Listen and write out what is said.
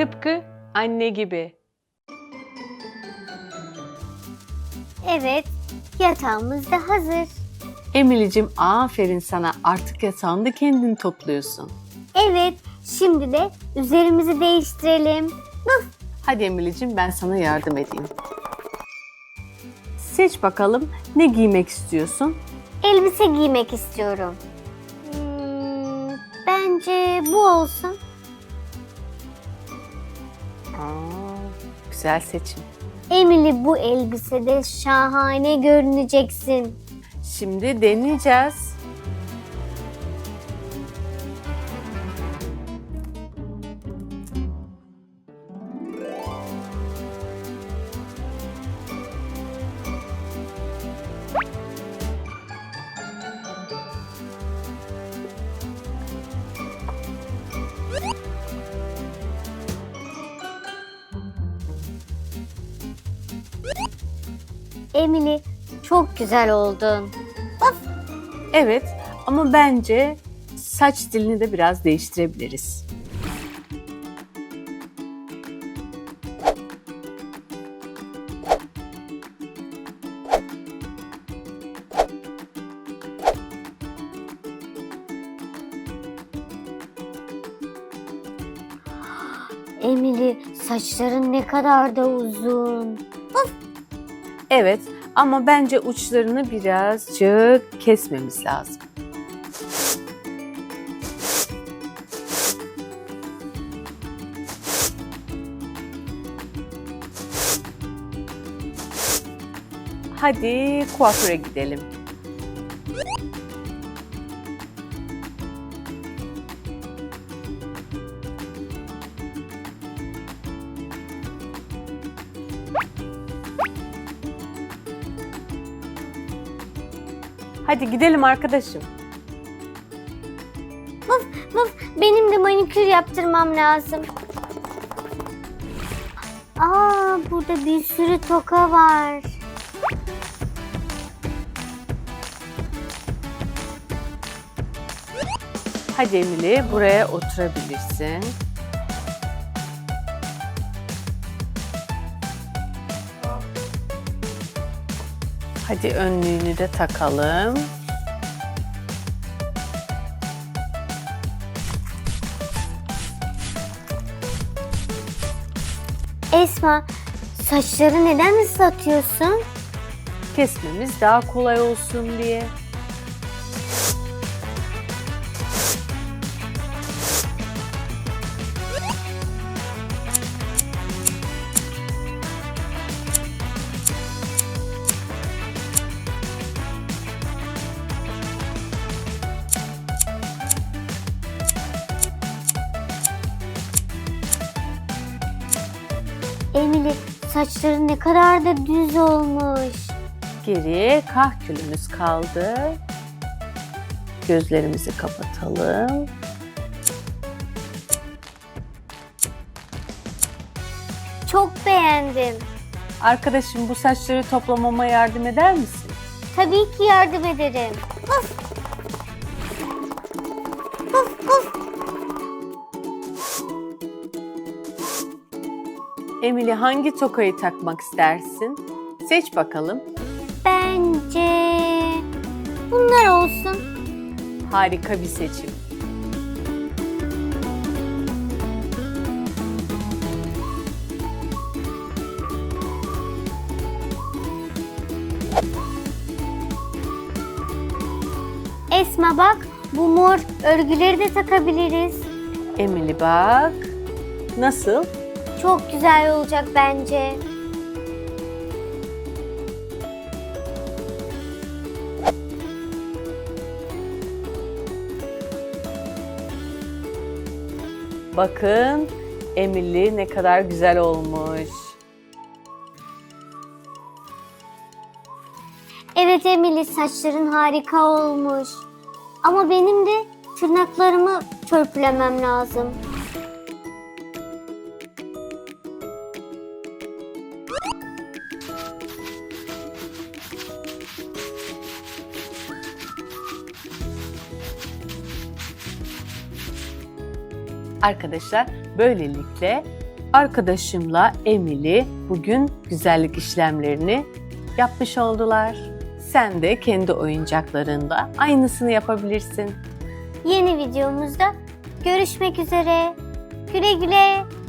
Tıpkı anne gibi. Evet, yatağımız da hazır. Emilicim aferin sana artık yatağını da kendin topluyorsun. Evet, şimdi de üzerimizi değiştirelim. Hadi Emilicim ben sana yardım edeyim. Seç bakalım ne giymek istiyorsun? Elbise giymek istiyorum. Hmm, bence bu olsun. Güzel seçim. Emily bu elbisede şahane görüneceksin. Şimdi deneyeceğiz. Emily çok güzel oldun. Evet ama bence saç stilini de biraz değiştirebiliriz. Emily saçların ne kadar da uzun. Evet ama bence uçlarını birazcık kesmemiz lazım. Hadi kuaföre gidelim. Hadi gidelim arkadaşım. Vuf, benim de manikür yaptırmam lazım. Aa, burada bir sürü toka var. Hadi Emily buraya oturabilirsin. Hadi önlüğünü de takalım. Esma, saçları neden ıslatıyorsun? Kesmemiz daha kolay olsun diye. Emily, saçların ne kadar da düz olmuş. Geriye kahkülümüz kaldı. Gözlerimizi kapatalım. Çok beğendim. Arkadaşım bu saçları toplamama yardım eder misin? Tabii ki yardım ederim. Of. Of, of. Emily hangi tokayı takmak istersin? Seç bakalım. Bence bunlar olsun. Harika bir seçim. Esma bak, bu mor örgüleri de takabiliriz. Emily bak. Nasıl? Çok güzel olacak bence. Bakın Emily ne kadar güzel olmuş. Evet Emily saçların harika olmuş. Ama benim de tırnaklarımı törpülemem lazım. Arkadaşlar böylelikle Arkadaşımla Emily bugün güzellik işlemlerini yapmış oldular. Sen de kendi oyuncaklarında aynısını yapabilirsin. Yeni videomuzda görüşmek üzere. Güle güle.